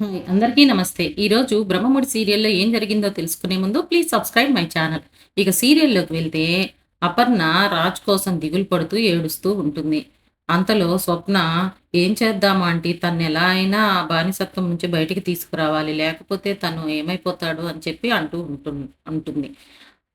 Hi అందరికీ నమస్తే. ఈరోజు బ్రహ్మముడి సీరియల్లో ఏం జరిగిందో తెలుసుకునే ముందు ప్లీజ్ సబ్స్క్రైబ్ మై ఛానల్. ఇక సీరియల్లోకి వెళ్తే అపర్ణ రాజ్ కోసం దిగులు పడుతూ ఏడుస్తూ ఉంటుంది. అంతలో స్వప్న ఏం చేద్దామా అంటే తను ఎలా అయినా ఆ బానిసత్వం నుంచి బయటికి తీసుకురావాలి. లేకపోతే తను ఏమైపోతాడు? అని చెప్పి అంటూ ఉంటుంది అంటుంది.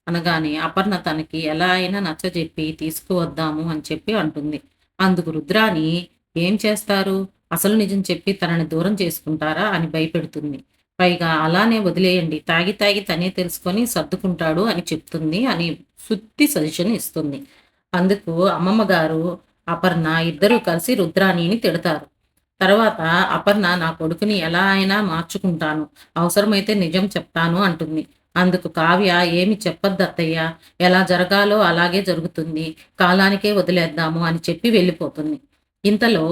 అనగానే అపర్ణ తనకి ఎలా అయినా నచ్చజెప్పి తీసుకువద్దాము అని చెప్పి అంటుంది. అందుకు రుద్రాని ఏం చేస్తారు? అసలు నిజం చెప్పి తనని దూరం చేసుకుంటారా అని భయపెడుతుంది. పైగా అలానే వదిలేయండి తాగి తాగి తనే తెలుసుకొని సర్దుకుంటాడు అని చెప్తుంది అని సుత్తి సజెషన్ ఇస్తుంది. అందుకు అమ్మమ్మ గారు అపర్ణ ఇద్దరూ కలిసి రుద్రాణిని తిడతారు. తర్వాత అపర్ణ నా కొడుకుని ఎలా అయినా మార్చుకుంటాను అవసరమైతే నిజం చెప్తాను అంటుంది. అందుకు కావ్య ఏమి చెప్పద్దు అత్తయ్య ఎలా జరగాలో అలాగే జరుగుతుంది కాలానికే వదిలేద్దాము అని చెప్పి వెళ్ళిపోతుంది. ఇంతలో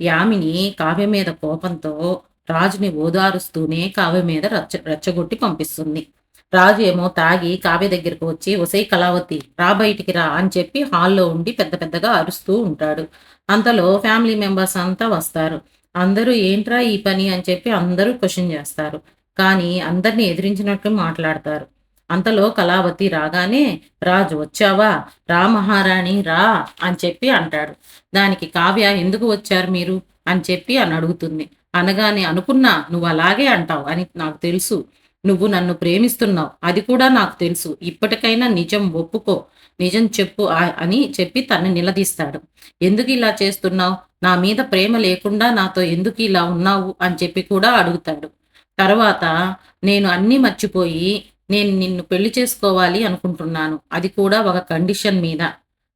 యామిని కావ్య మీద కోపంతో రాజుని ఓదారుస్తూనే కావ్య మీద రచ్చ రెచ్చగొట్టి పంపిస్తుంది. రాజు ఏమో తాగి కావ్య దగ్గరకు వచ్చి ఒసై కళావతి రా బయటికి రా అని చెప్పి హాల్లో ఉండి పెద్ద పెద్దగా అరుస్తూ ఉంటాడు. అంతలో ఫ్యామిలీ మెంబర్స్ అంతా వస్తారు. అందరూ ఏంట్రా ఈ పని? అని చెప్పి అందరూ క్వశ్చన్ చేస్తారు. కానీ అందరిని ఎదిరించినట్లు మాట్లాడతారు. అంతలో కళావతి రాగానే రాజు వచ్చావా? రా మహారాణి రా అని చెప్పి అంటాడు. దానికి కావ్య ఎందుకు వచ్చారు మీరు? అని చెప్పి అని అడుగుతుంది. అనగానే అనుకున్నా నువ్వు అలాగే అంటావు అని నాకు తెలుసు. నువ్వు నన్ను ప్రేమిస్తున్నావు. అది కూడా నాకు తెలుసు. ఇప్పటికైనా నిజం ఒప్పుకో. నిజం చెప్పు అని చెప్పి తను నిలదీస్తాడు. ఎందుకు ఇలా చేస్తున్నావు? నా మీద ప్రేమ లేకుండా నాతో ఎందుకు ఇలా ఉన్నావు? అని చెప్పి కూడా అడుగుతాడు. తర్వాత నేను అన్నీ మర్చిపోయి నేను నిన్ను పెళ్ళి చేసుకోవాలి అనుకుంటున్నాను. అది కూడా ఒక కండిషన్ మీద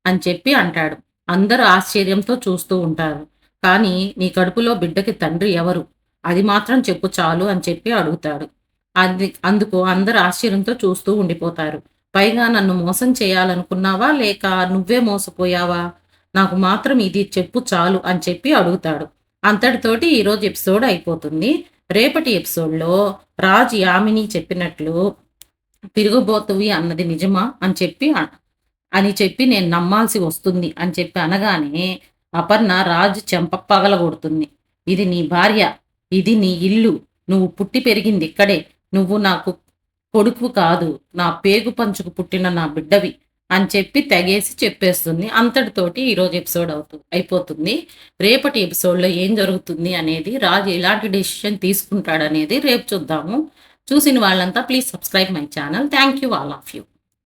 అని చెప్పి అంటాడు. అందరూ ఆశ్చర్యంతో చూస్తూ ఉంటారు. కానీ నీ కడుపులో బిడ్డకి తండ్రి ఎవరు? అది మాత్రం చెప్పు చాలు అని చెప్పి అడుగుతాడు. అది అందుకు అందరు ఆశ్చర్యంతో చూస్తూ ఉండిపోతారు. పైగా నన్ను మోసం చేయాలనుకున్నావా లేక నువ్వే మోసపోయావా? నాకు మాత్రం ఇది చెప్పు చాలు అని చెప్పి అడుగుతాడు. అంతటితోటి ఈరోజు ఎపిసోడ్ అయిపోతుంది. రేపటి ఎపిసోడ్లో రాజ్ యామిని చెప్పినట్లు తిరుగుబోతువి అన్నది నిజమా అని చెప్పి అని చెప్పి నేను నమ్మాల్సి వస్తుంది అని చెప్పి అనగానే అపర్ణ రాజు చెంప పగలగొడుతుంది. ఇది నీ భార్య ఇది నీ ఇల్లు నువ్వు పుట్టి పెరిగింది ఇక్కడే నువ్వు నాకు కొడుకు కాదు నా పేగు పంచుకు పుట్టిన నా బిడ్డవి అని చెప్పి తెగేసి చెప్పేస్తుంది. అంతటితోటి ఈరోజు ఎపిసోడ్ అవుతుంది అయిపోతుంది. రేపటి ఎపిసోడ్లో ఏం జరుగుతుంది అనేది రాజు ఎలాంటి డెసిషన్ తీసుకుంటాడనేది రేపు చూద్దాము. చూసిన వాళ్ళంతా please subscribe my channel. Thank you all of you